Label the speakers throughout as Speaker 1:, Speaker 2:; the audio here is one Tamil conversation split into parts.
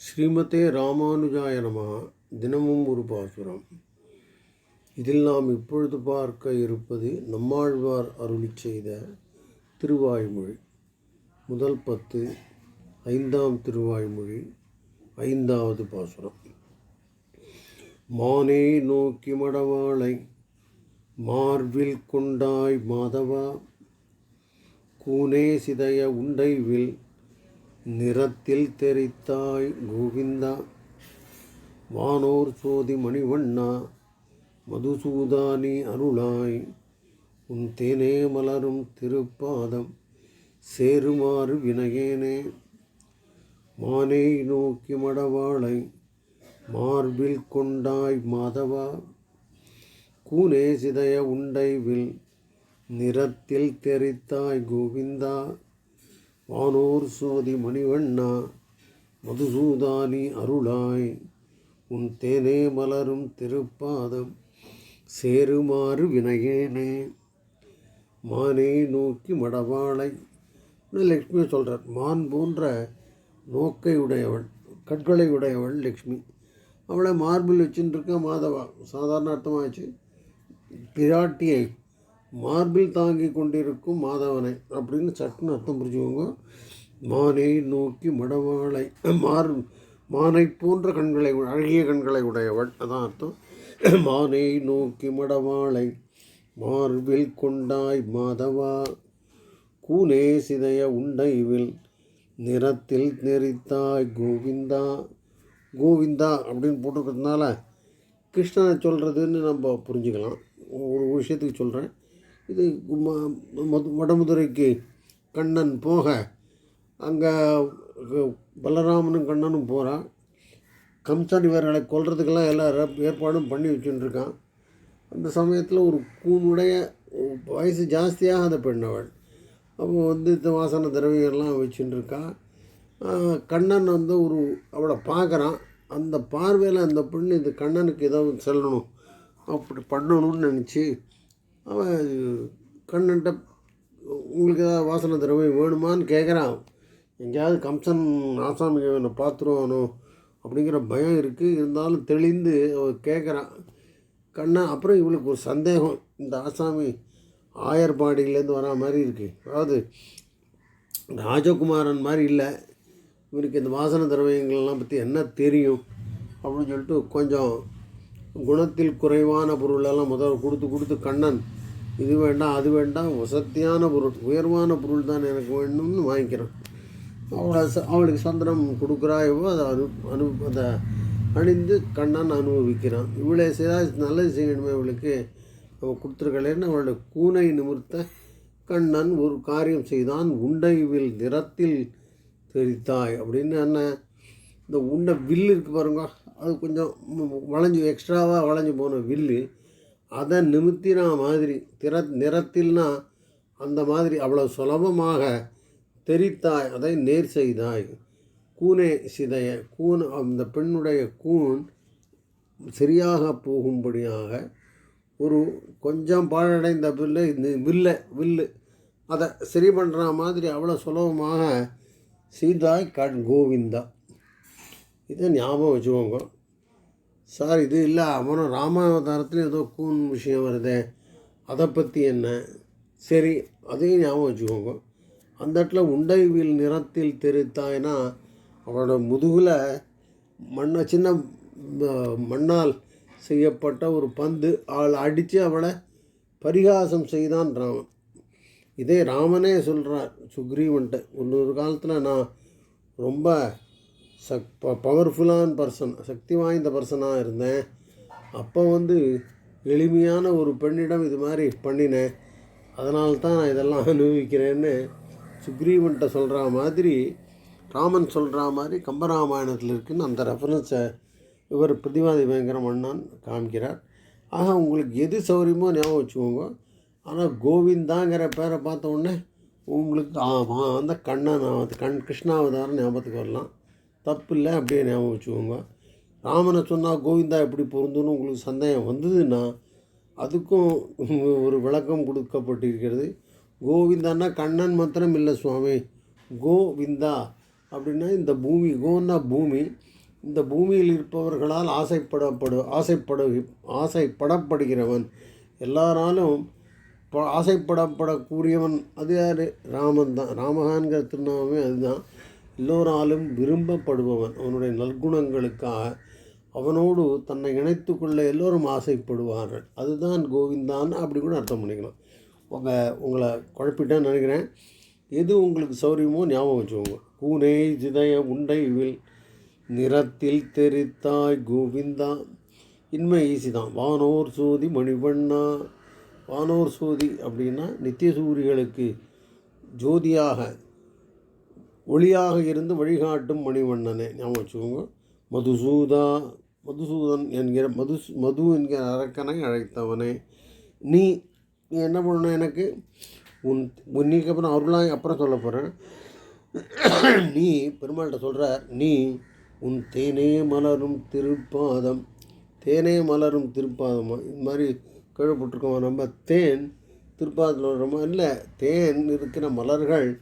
Speaker 1: ஸ்ரீமதே ராமானுஜாய நம தினமும் ஒரு பாசுரம். இதில் நாம் இப்பொழுது பார்க்க இருப்பது நம்மாழ்வார் அருளி செய்த திருவாய்மொழி. முதல் பத்து ஐந்தாம் திருவாய்மொழி ஐந்தாவது பாசுரம். மானே நோக்கி மடவாளை மார்பில் கொண்டாய் மாதவா கூனே சிதைய உண்டைவில் நிறத்தில் தெரித்தாய் கோவிந்தா. வானோர் சோதி மணிவண்ணா மதுசூதானி அருளாய். உன் தேனே மலரும் திருப்பாதம் சேருமாறு வினயேனே. மானே நோக்கி மடவாளை மார்பில் கொண்டாய் மாதவா. கூனே சிதய உண்டைவில் நிறத்தில் தெரித்தாய் கோவிந்தா. வானோர் சுமதி மணிவண்ணா மதுசூதானி அருளாய் உன் தேனே மலரும் திருப்பாதம் சேருமாறு வினையேனே. மானே நோக்கி மடவாளை லக்ஷ்மி சொல்கிறார் மான் போன்ற நோக்கை உடையவள் கற்களை உடையவள் லக்ஷ்மி. அவளை மார்பில் வச்சுட்டு இருக்க மாதவா சாதாரண அர்த்தமாச்சு. பிராட்டியை மார்பில் தாங்கி கொண்டிருக்கும் மாதவனை அப்படின்னு சட்டுன்னு அர்த்தம் புரிஞ்சுக்கோங்க. மானை நோக்கி மடவாளை மார் மானை போன்ற கண்களை அழகிய கண்களை உடையவள். அதான் அர்த்தம். மானை நோக்கி மடவாளை மார்பில் கொண்டாய் மாதவா கூனே சிதைய உண்டைவில் நிறத்தில் நெறித்தாய் கோவிந்தா கோவிந்தா அப்படின்னு போட்டிருக்கிறதுனால கிருஷ்ணனை சொல்கிறதுன்னு நம்ம புரிஞ்சுக்கலாம். ஒரு விஷயத்துக்கு சொல்கிறேன் இது ம- வடமதுரைக்கு கண்ணன் போக அங்கே பலராமனும் கண்ணனும் போகிறான் கம்சன் இவர்களை கொல்றதுக்கெல்லாம் எல்லா ஏற்பாடும் பண்ணி வச்சுட்டுருக்கான். அந்த சமயத்தில் ஒரு கூனுடைய வயசு ஜாஸ்தியாக அந்த பெண் அவள். அப்போ வந்து இந்த வாசன திரவியெல்லாம் வச்சுட்டுருக்கா. கண்ணன் வந்து ஒரு அவளை பார்க்குறான். அந்த பார்வையில் அந்த பெண் இந்த கண்ணனுக்கு ஏதோ செல்லணும் அப்படி பண்ணணும்னு நினச்சி அவன் கண்ணன்ட்ட உங்களுக்கு ஏதாவது வாசனை திரவியம் வேணுமான்னு கேட்குறான் எங்கேயாவது கம்சன் ஆசாமி என்னை பார்த்துருவானோ அப்படிங்கிற பயம் இருக்குது இருந்தாலும் தெளிந்து அவன் கேட்குறான் கண்ணன் அப்புறம் இவளுக்கு ஒரு சந்தேகம். இந்த ஆசாமி ஆயர்பாடியிலேருந்து வரா மாதிரி இருக்குது அதாவது ராஜகுமாரன் மாதிரி இல்லை. இவருக்கு இந்த வாசன திரவியங்கள்லாம் பற்றி என்ன தெரியும் அப்படின்னு சொல்லிட்டு கொஞ்சம் குணத்தில் குறைவான பொருளெல்லாம் முதல்ல கொடுத்து கொடுத்து கண்ணன் இது வேண்டாம் அது வேண்டாம் வசத்தியான பொருள் உயர்வான பொருள் தான் எனக்கு வேணும்னு வாங்கிக்கிறான். அவளை அவளுக்கு சந்திரம் கொடுக்குறாயவோ அதை அனு அனு அதை அணிந்து கண்ணன் அனுபவிக்கிறான். இவளை செய்தால் நல்லது செய்யணுமே இவளுக்கு. நம்ம கொடுத்துருக்கலன்னு அவளோட கூனை நிமிர்த்த கண்ணன் ஒரு காரியம் செய்தான். உண்டைவில் நிறத்தில் தெரித்தாய் அப்படின்னு என்ன இந்த உண்டை வில்லு இருக்குது பாருங்க அது கொஞ்சம் வளைஞ்சு எக்ஸ்ட்ராவாக வளைஞ்சு போன வில்லு. அதை நிமித்தினா மாதிரி திற நிறத்தில்னா அந்த மாதிரி அவ்வளோ சுலபமாக தெரித்தாய் அதை நேர் செய்தாய். கூனே சிதைய கூன் அந்த பெண்ணுடைய கூன் சரியாக போகும்படியாக ஒரு கொஞ்சம் பாழடைந்த பில்லு இந்த வில்லை வில்லு அதை சரி பண்ணுற மாதிரி அவ்வளோ சுலபமாக செய்தாய் கண் கோவிந்தா. இதை ஞாபகம் வச்சுக்கோங்க. சார் இது இல்லை. அவனும் ராமாவதாரத்தில் ஏதோ கூன் விஷயம் வருதே. அதை பற்றி என்ன? சரி அதையும் ஞாபகம் வச்சுக்கோங்க. அந்த இடத்துல உண்டைவில் நிறத்தில் தெரித்தாய்னா அவளோட முதுகில் மண்ணை சின்ன மண்ணால் செய்யப்பட்ட ஒரு பந்து. அவளை அடித்து அவளை பரிகாசம் செய்தான் ராமன் இதே ராமனே சொல்கிறார் சுக்ரீவன்ட்டு. இன்னொரு காலத்தில் நான் ரொம்ப சக் ப பவர்ஃபுல்லான பர்சன் சக்தி வாய்ந்த பர்சனாக இருந்தேன். அப்போ வந்து எளிமையான ஒரு பெண்ணிடம் இது மாதிரி பண்ணினேன். அதனால தான் நான் இதெல்லாம் அனுபவிக்கிறேன்னு சுக்ரீவன்ட்ட சொல்கிற மாதிரி ராமன் சொல்கிற மாதிரி கம்பராமாயணத்தில் இருக்குன்னு அந்த ரெஃபரன்ஸை இவர் பிரதிவாதி பயங்கரம் அண்ணான் காமிக்கிறார். ஆக உங்களுக்கு எது சௌரியமோ ஞாபகம் வச்சுக்கோங்க. ஆனால் கோவிந்தாங்கிற பேரை பார்த்த உடனே உங்களுக்கு ஆமாம் அந்த கண்ணன் கண் கிருஷ்ணாவதாரம் ஞாபகத்துக்கு வரலாம். தப்பு இல்லை அப்படியே ஞாபகம் வச்சுக்கோங்க. ராமனை சொன்னால் கோவிந்தா எப்படி பொருந்துன்னு உங்களுக்கு சந்தேகம் வந்ததுன்னா அதுக்கும் ஒரு விளக்கம் கொடுக்கப்பட்டிருக்கிறது. கோவிந்தான்னா கண்ணன் மாத்திரம் இல்லை சுவாமி. கோவிந்தா அப்படின்னா இந்த பூமி கோன்னா பூமி. இந்த பூமியில் இருப்பவர்களால் ஆசைப்படப்படு ஆசைப்படு ஆசைப்படப்படுகிறவன். எல்லாராலும் ப ஆசைப்படப்படக்கூடியவன் அது யார்? ராமன் தான். ராமகான்கிற திருநாமே அதுதான். எல்லோராலும் விரும்பப்படுபவன். அவனுடைய நற்குணங்களுக்காக அவனோடு தன்னை இணைத்து கொள்ள எல்லோரும் ஆசைப்படுவார்கள். அதுதான் கோவிந்தான் அப்படி கூட அர்த்தம் பண்ணிக்கலாம். உங்கள் உங்களை குழப்பிட்டேன்னு நினைக்கிறேன். எது உங்களுக்கு சௌரியமோ ஞாபகம் வச்சுக்கோங்க. கூனை ஜிதய உண்டை வில் நிறத்தில் தெரித்தாய் கோவிந்தா. இன்மை ஈஸி தான் வானோர் சோதி மணிவண்ணா. வானோர் சோதி அப்படின்னா நித்திய சூரிகளுக்கு ஜோதியாக ஒளியாக இருந்து வழிகாட்டும் மணிவண்ணனே. ஞாபகம் வச்சுக்கோங்க. மதுசூதா மதுசூதன் என்கிற மது மது என்கிற அரக்கனை அழைத்தவனே. நீ நீ என்ன பண்ணணும் எனக்கு? உன் உன்னிக்கு அப்புறம் அருளாய் அப்புறம் சொல்ல போகிறேன் நீ பெருமாள்கிட்ட சொல்கிற நீ உன் தேனே மலரும் திருப்பாதம் தேனே மலரும் திருப்பாதம். இது மாதிரி கேள்விப்பட்டிருக்கோம். நம்ம தேன் திருப்பாதத்தில் வர்றோமா? இல்லை தேன் இருக்கிற மலர்கள்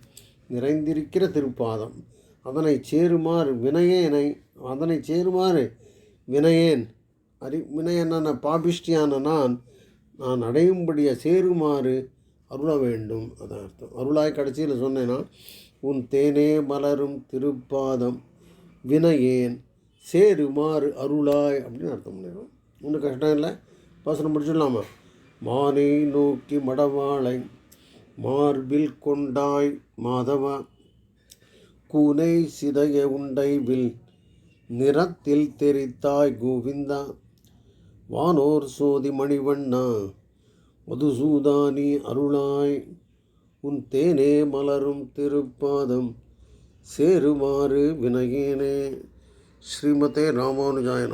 Speaker 1: நிறைந்திருக்கிற திருப்பாதம். அதனை சேருமாறு வினயேனை அதனை சேருமாறு வினயேன். அறி வினயனான பாபிஷ்டியான நான் நான் அடையும்படிய சேருமாறு அருள வேண்டும். அதான் அர்த்தம். அருளாய் கடைசியில் சொன்னேன்னா உன் தேனே மலரும் திருப்பாதம் வினயேன். சேருமாறு அருளாய் அப்படின்னு அர்த்தம் பண்ணிடும் ஒன்றும் கஷ்டம் இல்லை. பாசனம் முடிச்சிடலாமா? மானை நோக்கி மடவாளை மார்பில் கொண்டாய் மாதவ கூனை சிதைய உண்டைவில் நிறத்தில் தெரித்தாய் கோவிந்தா வானோர் சோதி மணிவண்ணா மதுசூதானி அருளாய் உன் தேனே மலரும் திருப்பாதம் சேருமாறு வினயேனே ஸ்ரீமதே ராமானுஜாய